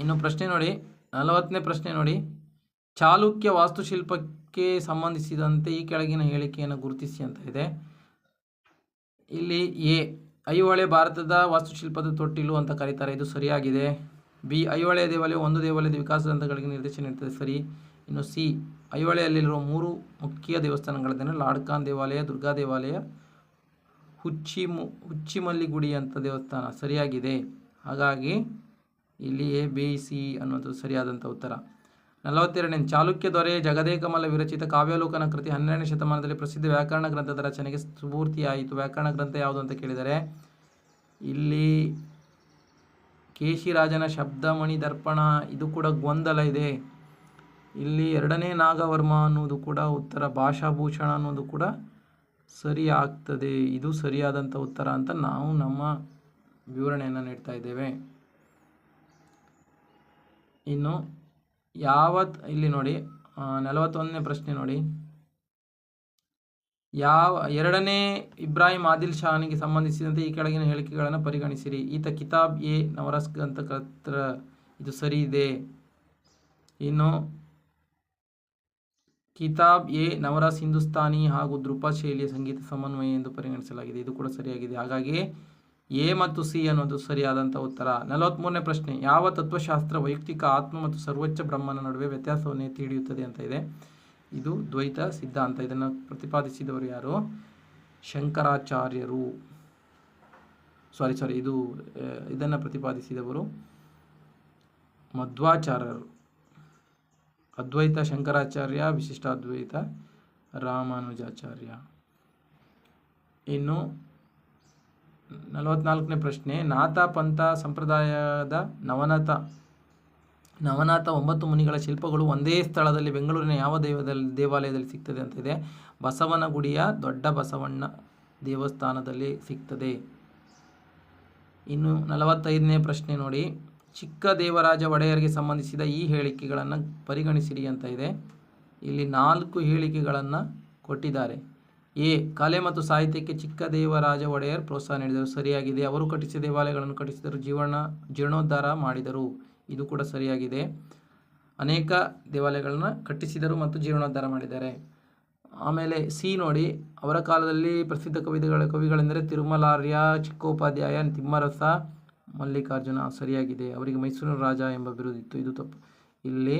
ಇನ್ನು ಪ್ರಶ್ನೆ ನೋಡಿ. ನಲವತ್ತನೇ ಪ್ರಶ್ನೆ ನೋಡಿ. ಚಾಲುಕ್ಯ ವಾಸ್ತುಶಿಲ್ಪಕ್ಕೆ ಸಂಬಂಧಿಸಿದಂತೆ ಈ ಕೆಳಗಿನ ಹೇಳಿಕೆಯನ್ನು ಗುರುತಿಸಿ ಅಂತ ಇದೆ. ಇಲ್ಲಿ ಎ, ಐಹೊಳೆ ಭಾರತದ ವಾಸ್ತುಶಿಲ್ಪದ ತೊಟ್ಟಿಲು ಅಂತ ಕರೀತಾರೆ. ಇದು ಸರಿಯಾಗಿದೆ. ಬಿ ಐಹೊಳೆಯ ದೇವಾಲಯ ಒಂದು ದೇವಾಲಯದ ವಿಕಾಸದ ಹಂತಗಳಿಗೆ ನಿರ್ದೇಶನ ನೀಡುತ್ತದೆ ಸರಿ, ಇನ್ನು ಸಿ, ಐಹೊಳೆಯಲ್ಲಿರುವ ಮೂರು ಮುಖ್ಯ ದೇವಸ್ಥಾನಗಳೆಂದರೆ ಲಾಡ್ಕಾನ್ ದೇವಾಲಯ, ದುರ್ಗಾ ದೇವಾಲಯ ಹುಚ್ಚಿ ಹುಚ್ಚಿಮಲ್ಲಿ ಗುಡಿ ಅಂತ ದೇವಸ್ಥಾನ ಸರಿಯಾಗಿದೆ. ಹಾಗಾಗಿ ಇಲ್ಲಿ ಎ, ಬಿ, ಸಿ ಅನ್ನುವಂಥದ್ದು ಸರಿಯಾದಂಥ ಉತ್ತರ. ನಲವತ್ತೆರಡನೇ, ಚಾಲುಕ್ಯ ದೊರೆ ಜಗದೇಕಮಲ ವಿರಚಿತ ಕಾವ್ಯಾಲೋಕನ ಕೃತಿ ಹನ್ನೆರಡನೇ ಶತಮಾನದಲ್ಲಿ ಪ್ರಸಿದ್ಧ ವ್ಯಾಕರಣ ಗ್ರಂಥದ ರಚನೆಗೆ ಸ್ಫೂರ್ತಿಯಾಯಿತು. ವ್ಯಾಕರಣ ಗ್ರಂಥ ಯಾವುದು ಅಂತ ಕೇಳಿದರೆ, ಇಲ್ಲಿ ಕೇಶಿರಾಜನ ಶಬ್ದಮಣಿ ದರ್ಪಣ, ಇದು ಕೂಡ ಗೊಂದಲ ಇದೆ. ಇಲ್ಲಿ ಎರಡನೇ ನಾಗವರ್ಮ ಅನ್ನೋದು ಕೂಡ ಉತ್ತರ, ಭಾಷಾಭೂಷಣ ಅನ್ನೋದು ಕೂಡ ಸರಿ ಆಗ್ತದೆ. ಇದು ಸರಿಯಾದಂಥ ಉತ್ತರ ಅಂತ ನಾವು ನಮ್ಮ ವಿವರಣೆಯನ್ನು ನೀಡ್ತಾ ಇದ್ದೇವೆ. ಇನ್ನು ಯಾವತ್, ಇಲ್ಲಿ ನೋಡಿ ನಲವತ್ತೊಂದನೇ ಪ್ರಶ್ನೆ ನೋಡಿ. ಯಾವ ಎರಡನೇ ಇಬ್ರಾಹಿಂ ಆದಿಲ್ ಶಾನಿಗೆ ಸಂಬಂಧಿಸಿದಂತೆ ಈ ಕೆಳಗಿನ ಹೇಳಿಕೆಗಳನ್ನು ಪರಿಗಣಿಸಿರಿ. ಈತ ಕಿತಾಬ್ ಎ ನವರಸ್ ಕತ್ರ ಇದು ಸರಿ ಇದೆ. ಇನ್ನು ಕಿತಾಬ್ ಎ ನವರಸ್ ಹಿಂದೂಸ್ತಾನಿ ಹಾಗೂ ಧ್ರುಪ ಶೈಲಿಯ ಸಂಗೀತ ಸಮನ್ವಯ ಎಂದು ಪರಿಗಣಿಸಲಾಗಿದೆ. ಇದು ಕೂಡ ಸರಿಯಾಗಿದೆ. ಹಾಗಾಗಿ ಎ ಮತ್ತು ಸಿ ಅನ್ನೋದು ಸರಿಯಾದಂಥ ಉತ್ತರ. ನಲವತ್ತ್ಮೂರನೇ ಪ್ರಶ್ನೆ. ಯಾವ ತತ್ವಶಾಸ್ತ್ರ ವೈಯಕ್ತಿಕ ಆತ್ಮ ಮತ್ತು ಸರ್ವೋಚ್ಚ ಬ್ರಹ್ಮನ ನಡುವೆ ವ್ಯತ್ಯಾಸವನ್ನು ಎತ್ತಿ ಹಿಡಿಯುತ್ತದೆ ಅಂತ ಇದೆ. ಇದು ದ್ವೈತ ಸಿದ್ಧಾಂತ. ಇದನ್ನು ಪ್ರತಿಪಾದಿಸಿದವರು ಯಾರು? ಶಂಕರಾಚಾರ್ಯರು. ಸಾರಿ ಸಾರಿ ಇದು ಇದನ್ನು ಪ್ರತಿಪಾದಿಸಿದವರು ಮಧ್ವಾಚಾರ್ಯರು. ಅದ್ವೈತ ಶಂಕರಾಚಾರ್ಯ ವಿಶಿಷ್ಟ ಅದ್ವೈತ ರಾಮಾನುಜಾಚಾರ್ಯ. ಇನ್ನು ನಲವತ್ನಾಲ್ಕನೇ ಪ್ರಶ್ನೆ ನಾಥ ಪಂಥ ಸಂಪ್ರದಾಯದ ನವನಾಥ ನವನಾಥ ಒಂಬತ್ತು ಮುನಿಗಳ ಶಿಲ್ಪಗಳು ಒಂದೇ ಸ್ಥಳದಲ್ಲಿ ಬೆಂಗಳೂರಿನ ಯಾವ ದೇವದಲ್ಲಿ, ದೇವಾಲಯದಲ್ಲಿ ಸಿಗ್ತದೆ ಅಂತ ಇದೆ. ಬಸವನಗುಡಿಯ ದೊಡ್ಡ ಬಸವಣ್ಣ ದೇವಸ್ಥಾನದಲ್ಲಿ ಸಿಗ್ತದೆ. ಇನ್ನು ನಲವತ್ತೈದನೇ ಪ್ರಶ್ನೆ ನೋಡಿ. ಚಿಕ್ಕ ದೇವರಾಜ ಒಡೆಯರಿಗೆ ಸಂಬಂಧಿಸಿದ ಈ ಹೇಳಿಕೆಗಳನ್ನು ಪರಿಗಣಿಸಿರಿ ಅಂತ ಇದೆ. ಇಲ್ಲಿ ನಾಲ್ಕು ಹೇಳಿಕೆಗಳನ್ನು ಕೊಟ್ಟಿದ್ದಾರೆ. ಎ. ಕಲೆ ಮತ್ತು ಸಾಹಿತ್ಯಕ್ಕೆ ಚಿಕ್ಕ ದೇವರಾಜ ಒಡೆಯರ್ ಪ್ರೋತ್ಸಾಹ ನೀಡಿದರು. ಸರಿಯಾಗಿದೆ. ಅವರು ಕಟ್ಟಿಸಿದ ದೇವಾಲಯಗಳನ್ನು ಕಟ್ಟಿಸಿದರು. ಜೀವನ, ಜೀರ್ಣೋದ್ಧಾರ ಮಾಡಿದರು. ಇದು ಕೂಡ ಸರಿಯಾಗಿದೆ. ಅನೇಕ ದೇವಾಲಯಗಳನ್ನು ಕಟ್ಟಿಸಿದರು ಮತ್ತು ಜೀರ್ಣೋದ್ಧಾರ ಮಾಡಿದ್ದಾರೆ. ಆಮೇಲೆ ಸಿ ನೋಡಿ, ಅವರ ಕಾಲದಲ್ಲಿ ಪ್ರಸಿದ್ಧ ಕವಿತೆಗಳ ಕವಿಗಳೆಂದರೆ ತಿರುಮಲಾರ್ಯ, ಚಿಕ್ಕೋಪಾಧ್ಯಾಯ, ತಿಮ್ಮರಸ, ಮಲ್ಲಿಕಾರ್ಜುನ. ಸರಿಯಾಗಿದೆ. ಅವರಿಗೆ ಮೈಸೂರಿನ ರಾಜ ಎಂಬ ಬಿರುದಿತ್ತು ಇದು ತಪ್ಪು. ಇಲ್ಲಿ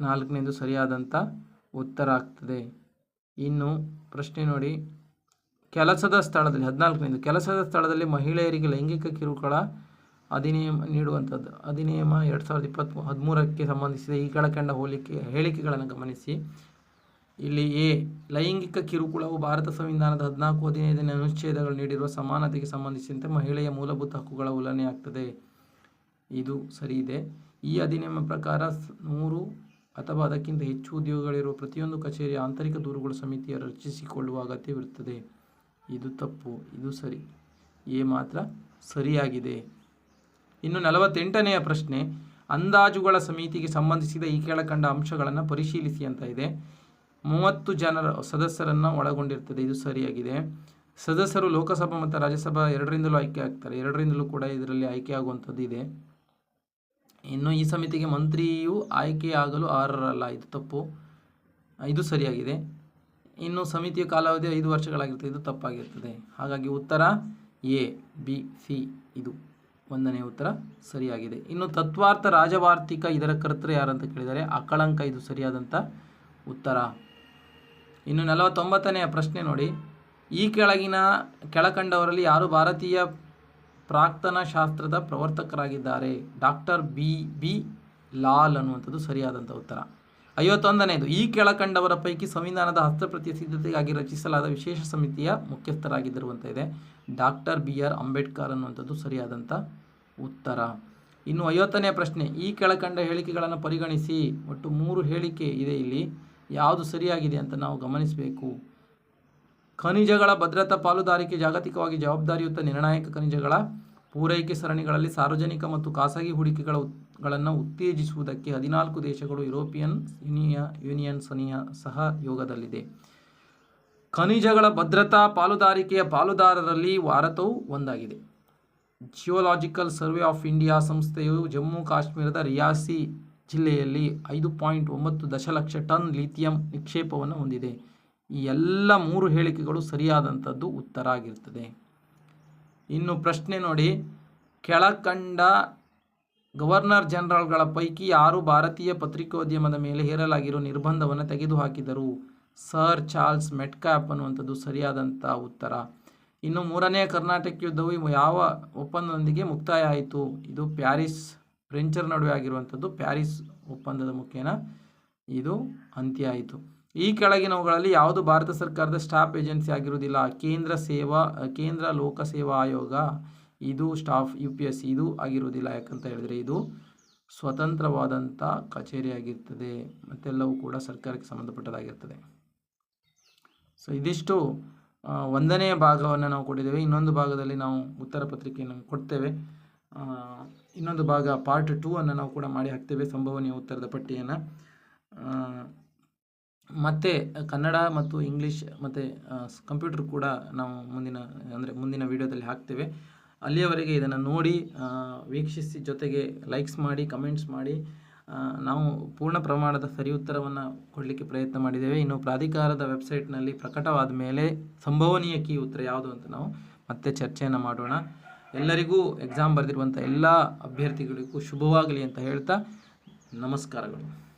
ನಾಲ್ಕನೇದು ಸರಿಯಾದಂಥ ಉತ್ತರ ಆಗ್ತದೆ. ಇನ್ನು ಪ್ರಶ್ನೆ ನೋಡಿ, ಕೆಲಸದ ಸ್ಥಳದಲ್ಲಿ, ಹದಿನಾಲ್ಕನೇದು, ಕೆಲಸದ ಸ್ಥಳದಲ್ಲಿ ಮಹಿಳೆಯರಿಗೆ ಲೈಂಗಿಕ ಕಿರುಕುಳ ಅಧಿನಿಯಮ ನೀಡುವಂಥದ್ದು. ಅಧಿನಿಯಮ ಎರಡು ಸಾವಿರದ ಇಪ್ಪತ್ತ್ ಹದಿಮೂರಕ್ಕೆ ಸಂಬಂಧಿಸಿದ ಈ ಕೆಳಕಂಡ ಹೋಲಿಕೆ ಹೇಳಿಕೆಗಳನ್ನು ಗಮನಿಸಿ. ಇಲ್ಲಿ ಎ, ಲೈಂಗಿಕ ಕಿರುಕುಳವು ಭಾರತ ಸಂವಿಧಾನದ ಹದಿನಾಲ್ಕು, ಹದಿನೈದನೇ ಅನುಚ್ಛೇದಗಳು ನೀಡಿರುವ ಸಮಾನತೆಗೆ ಸಂಬಂಧಿಸಿದಂತೆ ಮಹಿಳೆಯ ಮೂಲಭೂತ ಹಕ್ಕುಗಳ ಉಲ್ಲಂಘನೆಯಾಗ್ತದೆ ಇದು ಸರಿ ಇದೆ. ಈ ಅಧಿನಿಯಮ ಪ್ರಕಾರ ನೂರು ಅಥವಾ ಅದಕ್ಕಿಂತ ಹೆಚ್ಚು ಉದ್ಯೋಗಗಳಿರುವ ಪ್ರತಿಯೊಂದು ಕಚೇರಿಯ ಆಂತರಿಕ ದೂರುಗಳು ಸಮಿತಿಯ ರಚಿಸಿಕೊಳ್ಳುವ ಅಗತ್ಯವಿರುತ್ತದೆ. ಇದು ತಪ್ಪು. ಇದು ಸರಿ. ಎ ಮಾತ್ರ ಸರಿಯಾಗಿದೆ. ಇನ್ನು ನಲವತ್ತೆಂಟನೆಯ ಪ್ರಶ್ನೆ, ಅಂದಾಜುಗಳ ಸಮಿತಿಗೆ ಸಂಬಂಧಿಸಿದ ಈ ಕೆಳಕಂಡ ಅಂಶಗಳನ್ನು ಪರಿಶೀಲಿಸಿ ಅಂತ ಇದೆ. ಮೂವತ್ತು ಜನರ ಸದಸ್ಯರನ್ನು ಒಳಗೊಂಡಿರ್ತದೆ, ಇದು ಸರಿಯಾಗಿದೆ. ಸದಸ್ಯರು ಲೋಕಸಭಾ ಮತ್ತು ರಾಜ್ಯಸಭಾ ಎರಡರಿಂದಲೂ ಆಯ್ಕೆ ಆಗ್ತಾರೆ. ಎರಡರಿಂದಲೂ ಕೂಡ ಇದರಲ್ಲಿ ಆಯ್ಕೆ ಆಗುವಂಥದ್ದು ಇದೆ. ಇನ್ನು ಈ ಸಮಿತಿಗೆ ಮಂತ್ರಿಯು ಆಯ್ಕೆಯಾಗಲು ಆರರಲ್ಲ ಇದು ತಪ್ಪು. ಇದು ಸರಿಯಾಗಿದೆ. ಇನ್ನು ಸಮಿತಿಯ ಕಾಲಾವಧಿ ಐದು ವರ್ಷಗಳಾಗಿರ್ತದೆ, ಇದು ತಪ್ಪಾಗಿರ್ತದೆ. ಹಾಗಾಗಿ ಉತ್ತರ ಎ, ಬಿ, ಸಿ, ಇದು. ಒಂದನೇ ಉತ್ತರ ಸರಿಯಾಗಿದೆ. ಇನ್ನು ತತ್ವಾರ್ಥ ರಾಜವಾರ್ತಿಕ ಇದರ ಕರ್ತೃ ಯಾರಂತ ಕೇಳಿದರೆ ಅಕಳಂಕ ಇದು ಸರಿಯಾದಂಥ ಉತ್ತರ. ಇನ್ನು ನಲವತ್ತೊಂಬತ್ತನೆಯ ಪ್ರಶ್ನೆ ನೋಡಿ. ಈ ಕೆಳಗಿನ ಕೆಳಕಂಡವರಲ್ಲಿ ಯಾರು ಭಾರತೀಯ ಪ್ರಾಕ್ತನ ಶಾಸ್ತ್ರದ ಪ್ರವರ್ತಕರಾಗಿದ್ದಾರೆ? Doctor B. ಬಿ. ಲಾಲ್ ಅನ್ನುವಂಥದ್ದು ಸರಿಯಾದಂಥ ಉತ್ತರ. ಐವತ್ತೊಂದನೇದು ಈ ಕೆಳಕಂಡವರ ಪೈಕಿ ಸಂವಿಧಾನದ ಹಸ್ತಪ್ರತಿಯ ಸಿದ್ಧತೆಗಾಗಿ ರಚಿಸಲಾದ ವಿಶೇಷ ಸಮಿತಿಯ ಮುಖ್ಯಸ್ಥರಾಗಿದ್ದರು ಅಂತ ಇದೆ. Doctor B. ಆರ್. ಅಂಬೇಡ್ಕರ್ ಅನ್ನುವಂಥದ್ದು ಸರಿಯಾದಂಥ ಉತ್ತರ. ಇನ್ನು ಐವತ್ತನೇ ಪ್ರಶ್ನೆ, ಈ ಕೆಳಕಂಡ ಹೇಳಿಕೆಗಳನ್ನು ಪರಿಗಣಿಸಿ. ಒಟ್ಟು ಮೂರು ಹೇಳಿಕೆ ಇದೆ ಇಲ್ಲಿ. ಯಾವುದು ಸರಿಯಾಗಿದೆ ಅಂತ ನಾವು ಗಮನಿಸಬೇಕು. ಖನಿಜಗಳ ಭದ್ರತಾ ಪಾಲುದಾರಿಕೆ ಜಾಗತಿಕವಾಗಿ ಜವಾಬ್ದಾರಿಯುತ ನಿರ್ಣಾಯಕ ಖನಿಜಗಳ ಪೂರೈಕೆ ಸರಣಿಗಳಲ್ಲಿ ಸಾರ್ವಜನಿಕ ಮತ್ತು ಖಾಸಗಿ ಹೂಡಿಕೆಗಳ ಗಳನ್ನು ಉತ್ತೇಜಿಸುವುದಕ್ಕೆ ಹದಿನಾಲ್ಕು ದೇಶಗಳು ಯುರೋಪಿಯನ್ ಯೂನಿಯ, ಯೂನಿಯನ್ ಸನಿಯ ಸಹಯೋಗದಲ್ಲಿದೆ ಖನಿಜಗಳ ಭದ್ರತಾ ಪಾಲುದಾರಿಕೆಯ ಪಾಲುದಾರರಲ್ಲಿ ಭಾರತವು ಒಂದಾಗಿದೆ. ಜಿಯೋಲಾಜಿಕಲ್ ಸರ್ವೆ ಆಫ್ ಇಂಡಿಯಾ ಸಂಸ್ಥೆಯು ಜಮ್ಮು ಕಾಶ್ಮೀರದ ರಿಯಾಸಿ ಜಿಲ್ಲೆಯಲ್ಲಿ ಐದು ಪಾಯಿಂಟ್ ಒಂಬತ್ತು ದಶಲಕ್ಷ ಟನ್ ಲಿಥಿಯಂ ನಿಕ್ಷೇಪವನ್ನು ಹೊಂದಿದೆ. ಈ ಎಲ್ಲ ಮೂರು ಹೇಳಿಕೆಗಳು ಸರಿಯಾದಂಥದ್ದು ಉತ್ತರ ಆಗಿರ್ತದೆ ಇನ್ನು ಪ್ರಶ್ನೆ ನೋಡಿ. ಕೆಳಕಂಡ ಗವರ್ನರ್ ಜನರಲ್ಗಳ ಪೈಕಿ ಯಾರು ಭಾರತೀಯ ಪತ್ರಿಕೋದ್ಯಮದ ಮೇಲೆ ಹೇರಲಾಗಿರುವ ನಿರ್ಬಂಧವನ್ನು ತೆಗೆದುಹಾಕಿದರು. ಸರ್ ಚಾರ್ಲ್ಸ್ ಮೆಟ್ಕ್ಯಾಪ್ ಅನ್ನುವಂಥದ್ದು ಸರಿಯಾದಂಥ ಉತ್ತರ. ಇನ್ನು ಮೂರನೇ ಕರ್ನಾಟಕ ಯುದ್ಧವು ಯಾವ ಒಪ್ಪಂದದೊಂದಿಗೆ ಮುಕ್ತಾಯ ಆಯಿತು ಇದು ಪ್ಯಾರಿಸ್ ಫ್ರೆಂಚರ್ ನಡುವೆ ಆಗಿರುವಂಥದ್ದು. ಪ್ಯಾರಿಸ್ ಒಪ್ಪಂದದ ಮುಖೇನ ಇದು ಅಂತ್ಯ ಆಯಿತು ಈ ಕೆಳಗಿನವುಗಳಲ್ಲಿ ಯಾವುದು ಭಾರತ ಸರ್ಕಾರದ ಸ್ಟಾಫ್ ಏಜೆನ್ಸಿ ಆಗಿರುವುದಿಲ್ಲ? ಕೇಂದ್ರ ಸೇವಾ, ಕೇಂದ್ರ ಲೋಕ ಸೇವಾ ಆಯೋಗ, ಇದು ಸ್ಟಾಫ್ ಯು ಪಿ ಎಸ್ ಇದು ಆಗಿರುವುದಿಲ್ಲ. ಯಾಕಂತ ಹೇಳಿದರೆ ಇದು ಸ್ವತಂತ್ರವಾದಂಥ ಕಚೇರಿಯಾಗಿರ್ತದೆ. ಮತ್ತೆಲ್ಲವೂ ಕೂಡ ಸರ್ಕಾರಕ್ಕೆ ಸಂಬಂಧಪಟ್ಟದಾಗಿರ್ತದೆ ಸೊ ಇದಿಷ್ಟು ಆ, ಒಂದನೆಯ ಭಾಗವನ್ನು ನಾವು ಕೊಟ್ಟಿದ್ದೇವೆ. ಇನ್ನೊಂದು ಭಾಗದಲ್ಲಿ ನಾವು ಉತ್ತರ ಪತ್ರಿಕೆಯನ್ನು ಕೊಡ್ತೇವೆ. ಇನ್ನೊಂದು ಭಾಗ ಪಾರ್ಟ್ ಟೂ ಅನ್ನು ನಾವು ಕೂಡ ಮಾಡಿ ಹಾಕ್ತೇವೆ ಸಂಭವನೀಯ ಉತ್ತರದ ಪಟ್ಟಿಯನ್ನು. ಮತ್ತು ಕನ್ನಡ ಮತ್ತು ಇಂಗ್ಲೀಷ್ ಮತ್ತು ಕಂಪ್ಯೂಟರ್ ಕೂಡ ನಾವು ಮುಂದಿನ ಅಂದರೆ ಮುಂದಿನ ವೀಡಿಯೋದಲ್ಲಿ ಹಾಕ್ತೇವೆ. ಅಲ್ಲಿಯವರೆಗೆ ಇದನ್ನು ನೋಡಿ ವೀಕ್ಷಿಸಿ ಜೊತೆಗೆ ಲೈಕ್ಸ್ ಮಾಡಿ ಕಮೆಂಟ್ಸ್ ಮಾಡಿ ನಾವು ಪೂರ್ಣ ಪ್ರಮಾಣದ ಸರಿ ಉತ್ತರವನ್ನು ಕೊಡಲಿಕ್ಕೆ ಪ್ರಯತ್ನ ಮಾಡಿದ್ದೇವೆ. ಇನ್ನು ಪ್ರಾಧಿಕಾರದ ವೆಬ್ಸೈಟ್ನಲ್ಲಿ ಪ್ರಕಟವಾದ ಮೇಲೆ ಸಂಭವನೀಯ ಕೀ ಉತ್ತರ ಯಾವುದು ಅಂತ ನಾವು ಮತ್ತೆ ಚರ್ಚೆಯನ್ನು ಮಾಡೋಣ. ಎಲ್ಲರಿಗೂ ಎಕ್ಸಾಮ್ ಬರೆದಿರುವಂಥ ಎಲ್ಲ ಅಭ್ಯರ್ಥಿಗಳಿಗೂ ಶುಭವಾಗಲಿ ಅಂತ ಹೇಳ್ತಾ ನಮಸ್ಕಾರಗಳು.